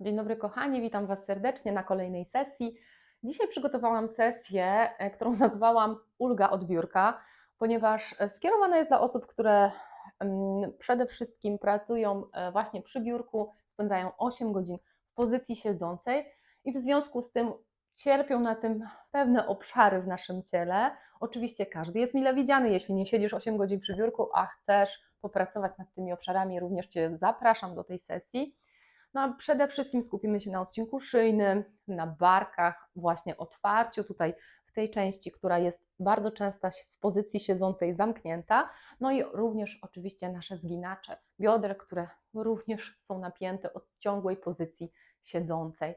Dzień dobry kochani, witam Was serdecznie na kolejnej sesji. Dzisiaj przygotowałam sesję, e, którą nazwałam Ulga od biurka, ponieważ e, skierowana jest dla osób, które mm, przede wszystkim pracują e, właśnie przy biurku, spędzają 8 godzin w pozycji siedzącej i w związku z tym cierpią na tym pewne obszary w naszym ciele. Oczywiście każdy jest mile widziany, jeśli nie siedzisz 8 godzin przy biurku, a chcesz popracować nad tymi obszarami, również Cię zapraszam do tej sesji. No a przede wszystkim skupimy się na odcinku szyjnym, na barkach, właśnie otwarciu tutaj w tej części, która jest bardzo często w pozycji siedzącej zamknięta, no i również oczywiście nasze zginacze bioder, które również są napięte od ciągłej pozycji siedzącej.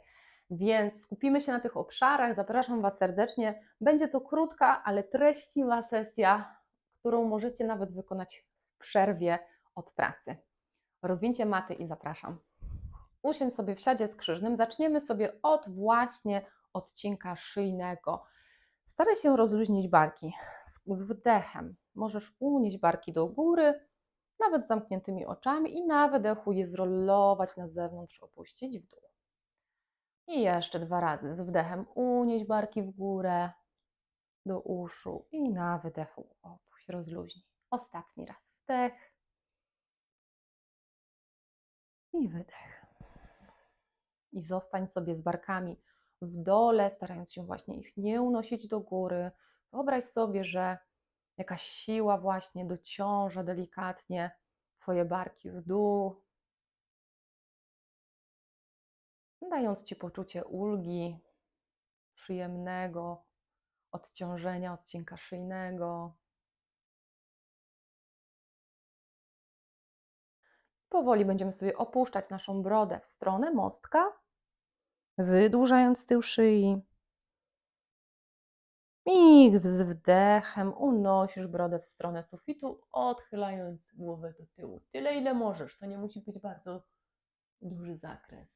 Więc skupimy się na tych obszarach. Zapraszam Was serdecznie. Będzie to krótka, ale treściwa sesja, którą możecie nawet wykonać w przerwie od pracy. Rozwincie maty i zapraszam. Usiądź sobie w siadzie skrzyżnym. Zaczniemy sobie od właśnie odcinka szyjnego. Staraj się rozluźnić barki z, z wdechem. Możesz unieść barki do góry, nawet zamkniętymi oczami i na wydechu je zrolować na zewnątrz, opuścić w dół. I jeszcze dwa razy z wdechem unieść barki w górę do uszu i na wydechu opuść, rozluźnij. Ostatni raz wdech i wydech. I zostań sobie z barkami w dole, starając się właśnie ich nie unosić do góry. Wyobraź sobie, że jakaś siła właśnie dociąża delikatnie Twoje barki w dół, dając Ci poczucie ulgi, przyjemnego odciążenia odcinka szyjnego. Powoli będziemy sobie opuszczać naszą brodę w stronę mostka, wydłużając tył szyi. I z wdechem unosisz brodę w stronę sufitu, odchylając głowę do tyłu. Tyle, ile możesz. To nie musi być bardzo duży zakres.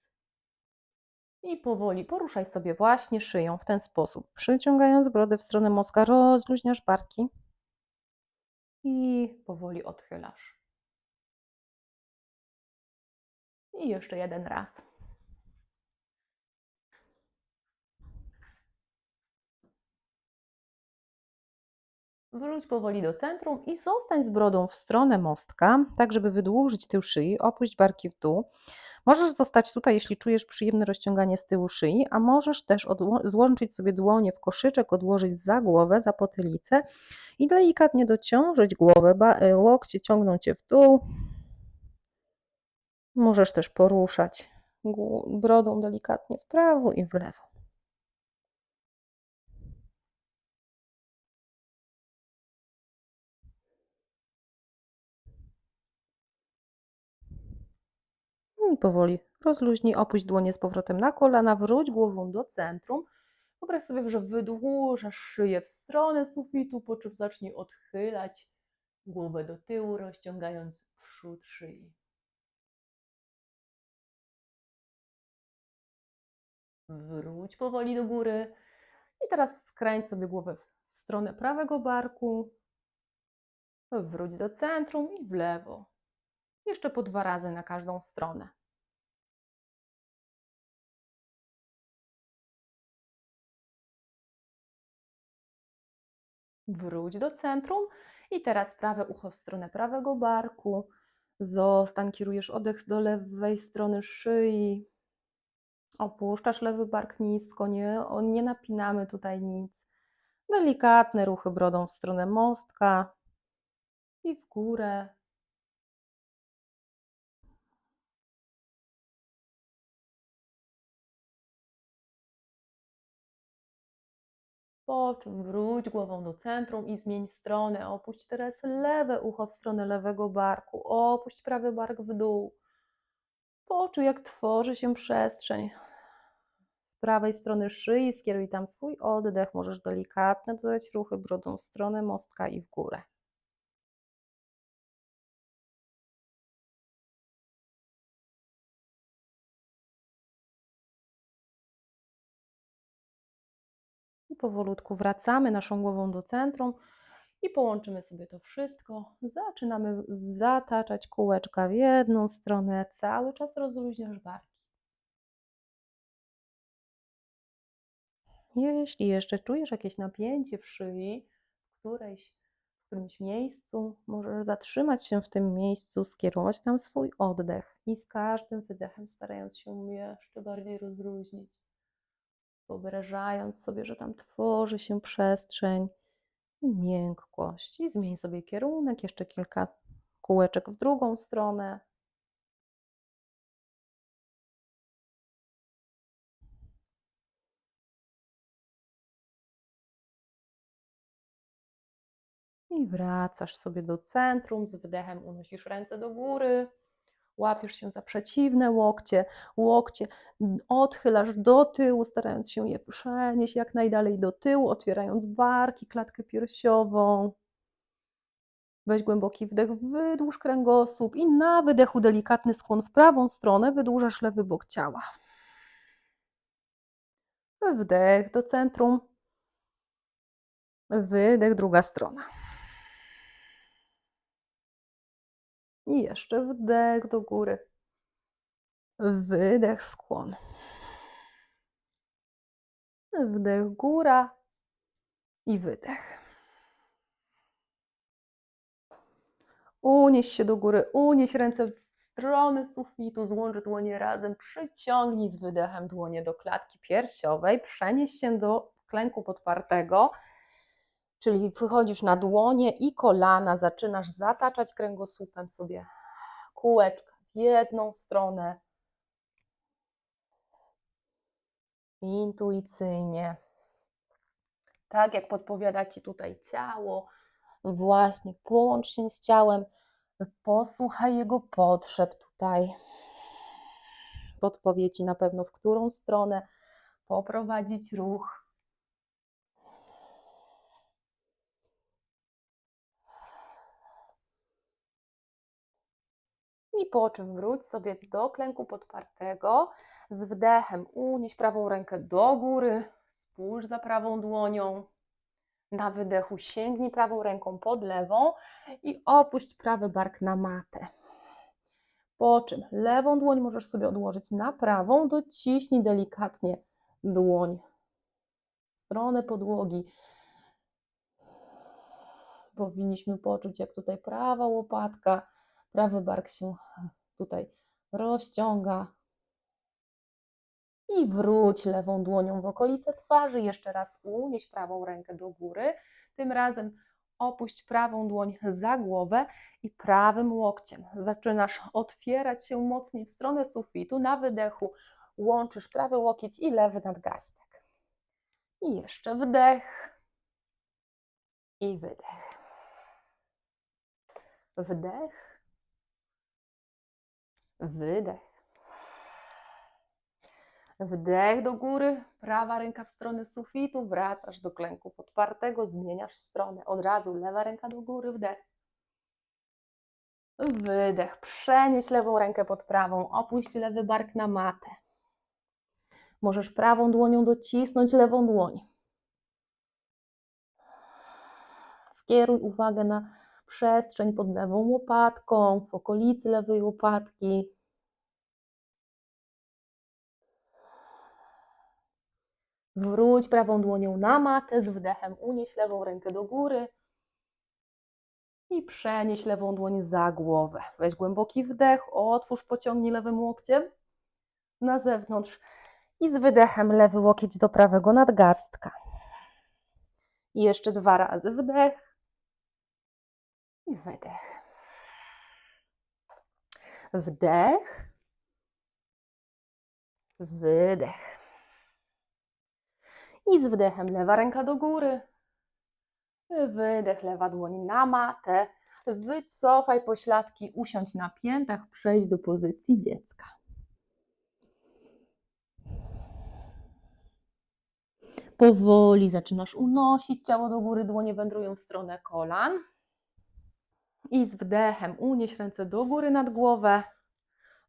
I powoli poruszaj sobie właśnie szyją w ten sposób. Przyciągając brodę w stronę mózga, rozluźniasz barki i powoli odchylasz. I jeszcze jeden raz. Wróć powoli do centrum i zostań z brodą w stronę mostka, tak żeby wydłużyć tył szyi, opuść barki w dół. Możesz zostać tutaj, jeśli czujesz przyjemne rozciąganie z tyłu szyi, a możesz też złączyć sobie dłonie w koszyczek, odłożyć za głowę, za potylicę i delikatnie dociążyć głowę, e, łokcie ciągną Cię w dół. Możesz też poruszać brodą delikatnie w prawo i w lewo. I powoli rozluźnij, opuść dłonie z powrotem na kolana, wróć głową do centrum. Wyobraź sobie, że wydłużasz szyję w stronę sufitu, po czym zacznij odchylać głowę do tyłu, rozciągając przód szyi. Wróć powoli do góry. I teraz skręć sobie głowę w stronę prawego barku. Wróć do centrum i w lewo. Jeszcze po dwa razy na każdą stronę. Wróć do centrum i teraz prawe ucho w stronę prawego barku. Zostań, kierujesz oddech do lewej strony szyi. Opuszczasz lewy bark nisko, nie, nie napinamy tutaj nic. Delikatne ruchy brodą w stronę mostka i w górę. Po czym wróć głową do centrum i zmień stronę. Opuść teraz lewe ucho w stronę lewego barku. Opuść prawy bark w dół. Poczuj, jak tworzy się przestrzeń. Z prawej strony szyi skieruj tam swój oddech. Możesz delikatnie dodać ruchy brodą w stronę mostka i w górę. I powolutku wracamy naszą głową do centrum i połączymy sobie to wszystko. Zaczynamy zataczać kółeczka w jedną stronę, cały czas rozluźniasz barki. Jeśli jeszcze czujesz jakieś napięcie w szyi, w, którejś, w którymś miejscu, możesz zatrzymać się w tym miejscu, skierować tam swój oddech i z każdym wydechem starając się jeszcze bardziej rozluźnić, wyobrażając sobie, że tam tworzy się przestrzeń miękkość. I zmień sobie kierunek, jeszcze kilka kółeczek w drugą stronę. I wracasz sobie do centrum, z wydechem unosisz ręce do góry, łapiesz się za przeciwne łokcie, łokcie odchylasz do tyłu, starając się je przenieść jak najdalej do tyłu, otwierając barki, klatkę piersiową. Weź głęboki wdech, wydłuż kręgosłup i na wydechu delikatny skłon w prawą stronę, wydłużasz lewy bok ciała. Wdech do centrum, wydech druga strona. I jeszcze wdech do góry. Wydech, skłon. Wdech, góra i wydech. Unieś się do góry, unieś ręce w stronę sufitu, złącz dłonie razem, przyciągnij z wydechem dłonie do klatki piersiowej, przenieś się do klęku podpartego, czyli wychodzisz na dłonie i kolana, zaczynasz zataczać kręgosłupem sobie kółeczka w jedną stronę, intuicyjnie, tak jak podpowiada Ci tutaj ciało, właśnie połącz się z ciałem, posłuchaj jego potrzeb tutaj, podpowie Ci na pewno w którą stronę poprowadzić ruch. I po czym wróć sobie do klęku podpartego. Z wdechem unieś prawą rękę do góry, spójrz za prawą dłonią. Na wydechu sięgnij prawą ręką pod lewą i opuść prawy bark na matę. Po czym lewą dłoń możesz sobie odłożyć na prawą, dociśnij delikatnie dłoń w stronę podłogi. Powinniśmy poczuć, jak tutaj prawa łopatka, prawy bark się tutaj rozciąga. I wróć lewą dłonią w okolice twarzy. Jeszcze raz unieś prawą rękę do góry. Tym razem opuść prawą dłoń za głowę i prawym łokciem zaczynasz otwierać się mocniej w stronę sufitu. Na wydechu łączysz prawy łokieć i lewy nadgarstek. I jeszcze wdech i wydech. Wdech, wydech. Wdech do góry, prawa ręka w stronę sufitu, wracasz do klęku podpartego, zmieniasz stronę. Od razu lewa ręka do góry, wdech. Wydech, przenieś lewą rękę pod prawą, opuść lewy bark na matę. Możesz prawą dłonią docisnąć lewą dłoń. Skieruj uwagę na przestrzeń pod lewą łopatką, w okolicy lewej łopatki. Wróć prawą dłonią na matę, z wdechem unieś lewą rękę do góry i przenieś lewą dłoń za głowę. Weź głęboki wdech, otwórz, pociągnij lewym łokciem na zewnątrz i z wydechem lewy łokieć do prawego nadgarstka. I jeszcze dwa razy wdech i wydech. Wdech, wydech. I z wdechem lewa ręka do góry. Wydech, lewa dłoń na matę. Wycofaj pośladki, usiądź na piętach, przejść do pozycji dziecka. Powoli zaczynasz unosić ciało do góry, dłonie wędrują w stronę kolan. I z wdechem unieś ręce do góry nad głowę.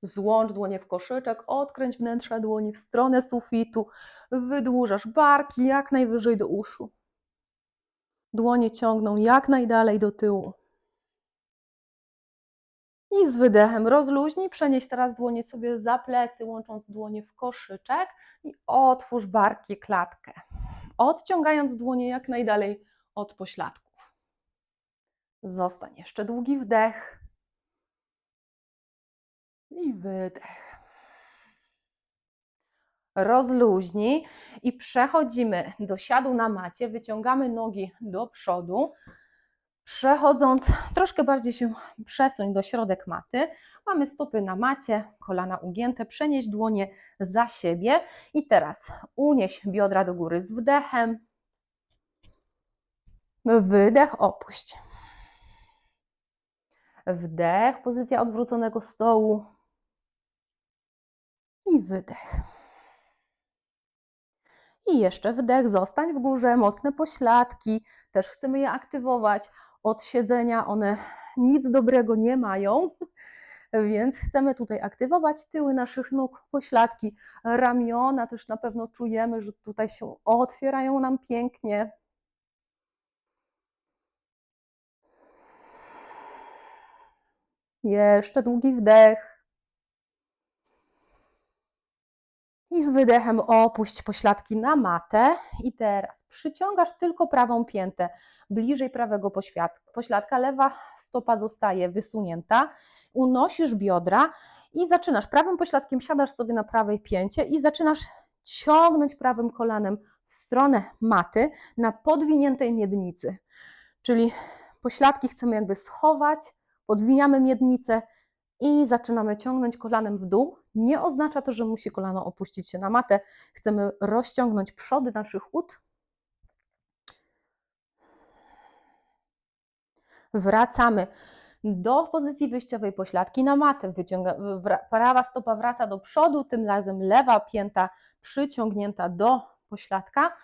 Złącz dłonie w koszyczek, odkręć wnętrze dłoni w stronę sufitu. Wydłużasz barki jak najwyżej do uszu. Dłonie ciągną jak najdalej do tyłu. I z wydechem rozluźnij, przenieś teraz dłonie sobie za plecy, łącząc dłonie w koszyczek i otwórz barki, klatkę. odciągając dłonie jak najdalej od pośladków. Zostań jeszcze długi wdech i wydech. Rozluźnij i przechodzimy do siadu na macie. Wyciągamy nogi do przodu. Przechodząc, troszkę bardziej się przesuń do środek maty. Mamy stopy na macie, kolana ugięte, przenieś dłonie za siebie i teraz unieś biodra do góry z wdechem. Wydech, opuść. Wdech, pozycja odwróconego stołu. I wydech. I jeszcze wdech, zostań w górze, mocne pośladki, też chcemy je aktywować. Od siedzenia one nic dobrego nie mają, więc chcemy tutaj aktywować tyły naszych nóg, pośladki, ramiona też na pewno czujemy, że tutaj się otwierają nam pięknie. Jeszcze długi wdech. I z wydechem opuść pośladki na matę. I teraz przyciągasz tylko prawą piętę bliżej prawego pośladka. Lewa stopa zostaje wysunięta. Unosisz biodra i zaczynasz prawym pośladkiem, siadasz sobie na prawej pięcie i zaczynasz ciągnąć prawym kolanem w stronę maty na podwiniętej miednicy. Czyli pośladki chcemy jakby schować, podwijamy miednicę i zaczynamy ciągnąć kolanem w dół. Nie oznacza to, że musi kolano opuścić się na matę. Chcemy rozciągnąć przody naszych ud. Wracamy do pozycji wyjściowej pośladki na matę. Wyciąga, prawa stopa wraca do przodu, tym razem lewa pięta przyciągnięta do pośladka.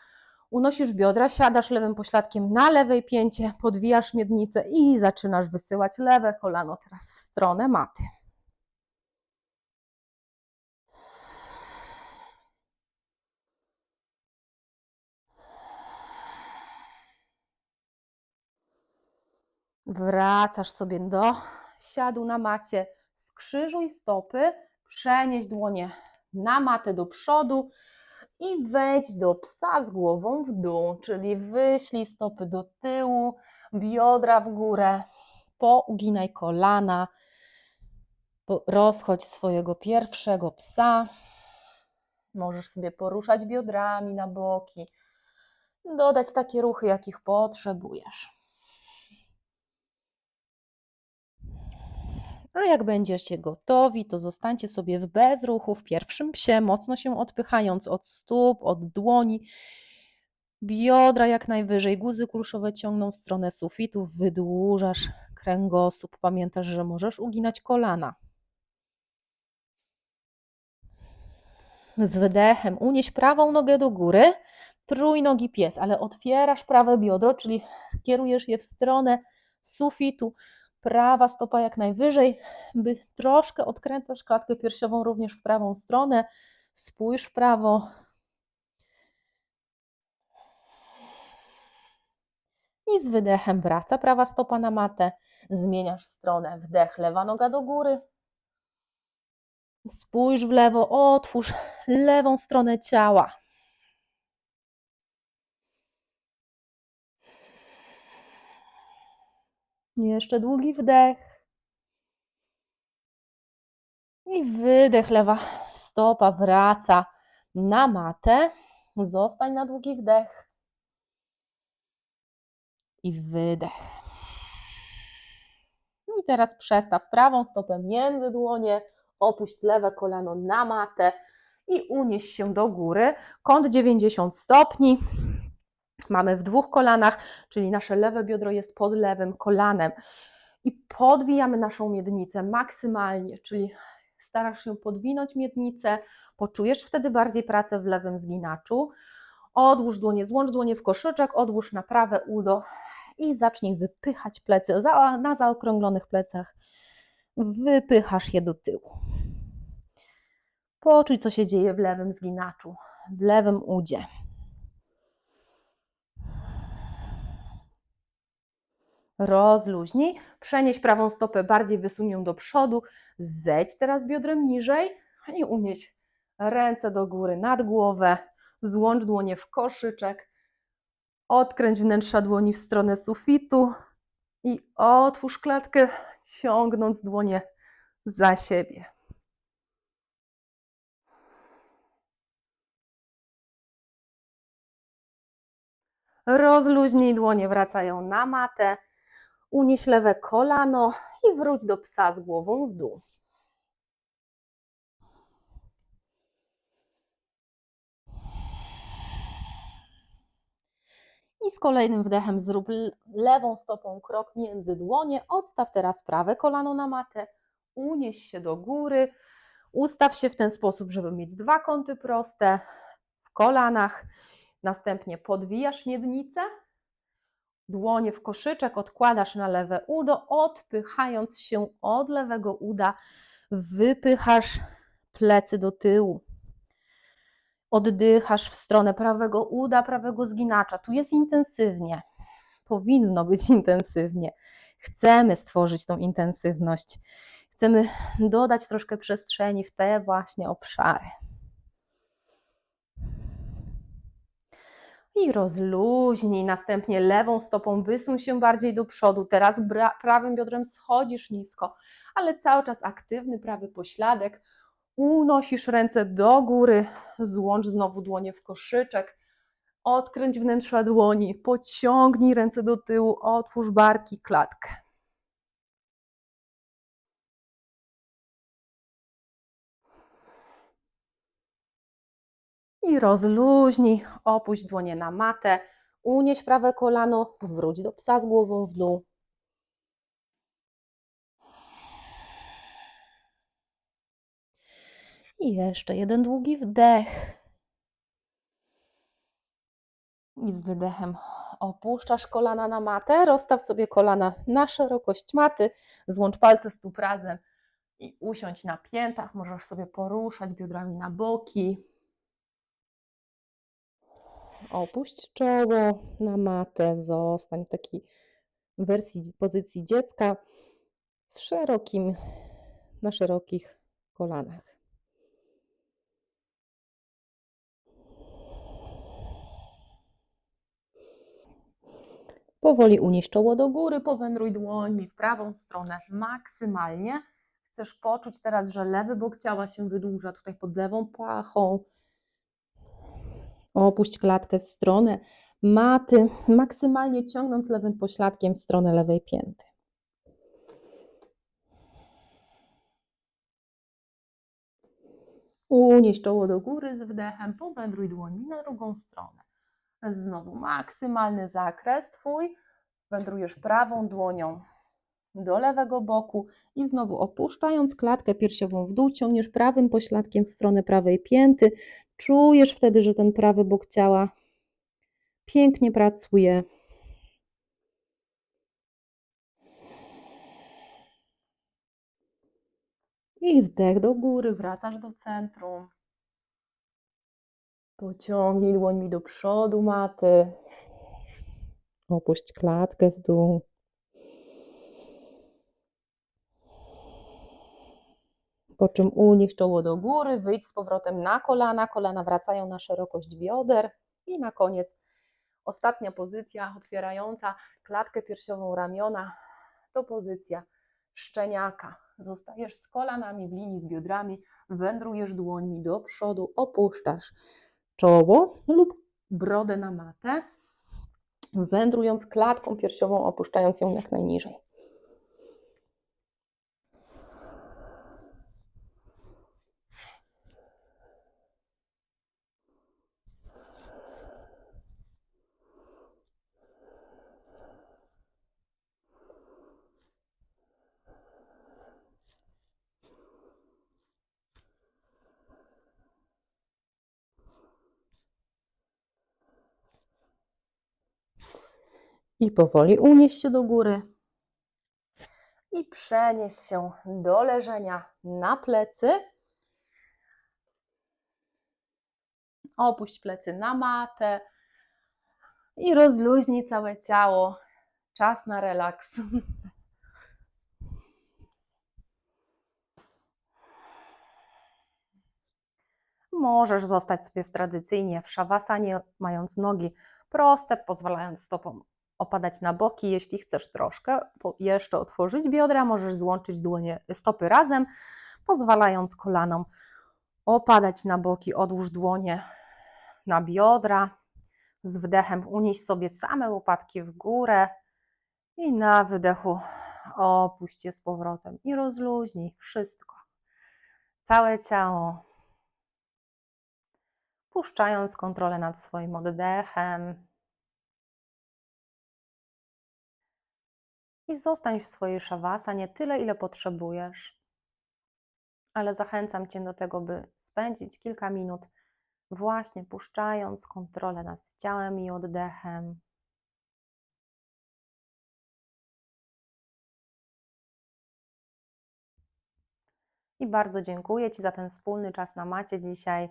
Unosisz biodra, siadasz lewym pośladkiem na lewej pięcie, podwijasz miednicę i zaczynasz wysyłać lewe kolano. Teraz w stronę maty. Wracasz sobie do siadu na macie, skrzyżuj stopy, przenieś dłonie na matę do przodu i wejdź do psa z głową w dół, czyli wyślij stopy do tyłu, biodra w górę, pouginaj kolana, rozchodź swojego pierwszego psa. Możesz sobie poruszać biodrami na boki, dodać takie ruchy, jakich potrzebujesz. A jak będziecie gotowi, to zostańcie sobie w bezruchu w pierwszym psie, mocno się odpychając od stóp, od dłoni. Biodra jak najwyżej, guzy kulszowe ciągną w stronę sufitu, wydłużasz kręgosłup. Pamiętasz, że możesz uginać kolana. Z wydechem unieś prawą nogę do góry, trójnogi pies, ale otwierasz prawe biodro, czyli kierujesz je w stronę sufitu. Prawa stopa jak najwyżej, by troszkę odkręcasz klatkę piersiową również w prawą stronę. Spójrz w prawo. I z wydechem wraca prawa stopa na matę. Zmieniasz stronę. Wdech, lewa noga do góry. Spójrz w lewo, otwórz lewą stronę ciała. Jeszcze długi wdech. I wydech, lewa stopa wraca na matę. Zostań na długi wdech. I wydech. I teraz przestaw prawą stopę między dłonie, opuść lewe kolano na matę i unieś się do góry. Kąt 90 stopni. Mamy w dwóch kolanach, czyli nasze lewe biodro jest pod lewym kolanem. I podwijamy naszą miednicę maksymalnie, czyli starasz się podwinąć miednicę, poczujesz wtedy bardziej pracę w lewym zginaczu. Odłóż dłonie, złącz dłonie w koszyczek, odłóż na prawe udo i zacznij wypychać plecy na zaokrąglonych plecach. Wypychasz je do tyłu. Poczuj, co się dzieje w lewym zginaczu, w lewym udzie. Rozluźnij, przenieś prawą stopę bardziej wysuń ją do przodu, zejdź teraz biodrem niżej i unieś ręce do góry nad głowę, złącz dłonie w koszyczek Odkręć wnętrza dłoni w stronę sufitu i otwórz klatkę, ciągnąc dłonie za siebie. Rozluźnij dłonie, wracają na matę. Unieś lewe kolano i wróć do psa z głową w dół. I z kolejnym wdechem zrób lewą stopą krok między dłonie. Odstaw teraz prawe kolano na matę. Unieś się do góry. Ustaw się w ten sposób, żeby mieć dwa kąty proste w kolanach. Następnie podwijasz miednicę. Dłonie w koszyczek odkładasz na lewe udo, odpychając się od lewego uda, wypychasz plecy do tyłu. Oddychasz w stronę prawego uda, prawego zginacza. Tu jest intensywnie. Powinno być intensywnie. Chcemy stworzyć tą intensywność. Chcemy dodać troszkę przestrzeni w te właśnie obszary. I rozluźnij. Następnie lewą stopą wysuń się bardziej do przodu. Teraz prawym biodrem schodzisz nisko, ale cały czas aktywny prawy pośladek. Unosisz ręce do góry, złącz znowu dłonie w koszyczek. Odkręć wnętrza dłoni, pociągnij ręce do tyłu, otwórz barki, klatkę. I rozluźnij, opuść dłonie na matę, unieś prawe kolano, wróć do psa z głową w dół. I jeszcze jeden długi wdech. I z wydechem opuszczasz kolana na matę, rozstaw sobie kolana na szerokość maty, złącz palce stóp razem i usiądź na piętach. Możesz sobie poruszać biodrami na boki. Opuść czoło na matę, zostań w takiej wersji pozycji dziecka z szerokim, na szerokich kolanach. Powoli unieś czoło do góry, powędruj dłońmi w prawą stronę maksymalnie. Chcesz poczuć teraz, że lewy bok ciała się wydłuża tutaj pod lewą pachą. Opuść klatkę w stronę maty, maksymalnie ciągnąc lewym pośladkiem w stronę lewej pięty. Unieś czoło do góry z wdechem, powędruj dłońmi na drugą stronę. Znowu maksymalny zakres Twój. Wędrujesz prawą dłonią do lewego boku i znowu opuszczając klatkę piersiową w dół, ciągniesz prawym pośladkiem w stronę prawej pięty. Czujesz wtedy, że ten prawy bok ciała pięknie pracuje. I wdech do góry, wracasz do centrum. Pociągnij dłońmi do przodu maty. Opuść klatkę w dół. Po czym unieś czoło do góry, wyjdź z powrotem na kolana. Kolana wracają na szerokość bioder. I na koniec ostatnia pozycja otwierająca klatkę piersiową ramiona to pozycja szczeniaka. Zostajesz z kolanami w linii z biodrami, wędrujesz dłońmi do przodu, opuszczasz czoło lub brodę na matę, wędrując klatką piersiową, opuszczając ją jak najniżej. I powoli unieś się do góry. I przenieś się do leżenia na plecy. Opuść plecy na matę i rozluźnij całe ciało. Czas na relaks. Możesz zostać sobie w tradycyjnie w szawasanie, mając nogi proste, pozwalając stopom opadać na boki. Jeśli chcesz troszkę jeszcze otworzyć biodra, możesz złączyć dłonie, stopy razem, pozwalając kolanom opadać na boki. Odłóż dłonie na biodra. Z wdechem unieś sobie same łopatki w górę i na wydechu opuść je z powrotem i rozluźnij wszystko. Całe ciało. Puszczając kontrolę nad swoim oddechem. I zostań w swojej szawasanie tyle, ile potrzebujesz. Ale zachęcam Cię do tego, by spędzić kilka minut właśnie puszczając kontrolę nad ciałem i oddechem. I bardzo dziękuję Ci za ten wspólny czas na macie dzisiaj.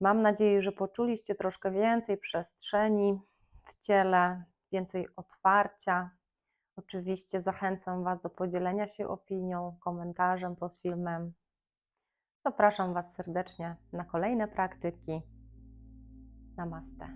Mam nadzieję, że poczuliście troszkę więcej przestrzeni w ciele, więcej otwarcia. Oczywiście zachęcam Was do podzielenia się opinią, komentarzem pod filmem. Zapraszam Was serdecznie na kolejne praktyki. Namaste.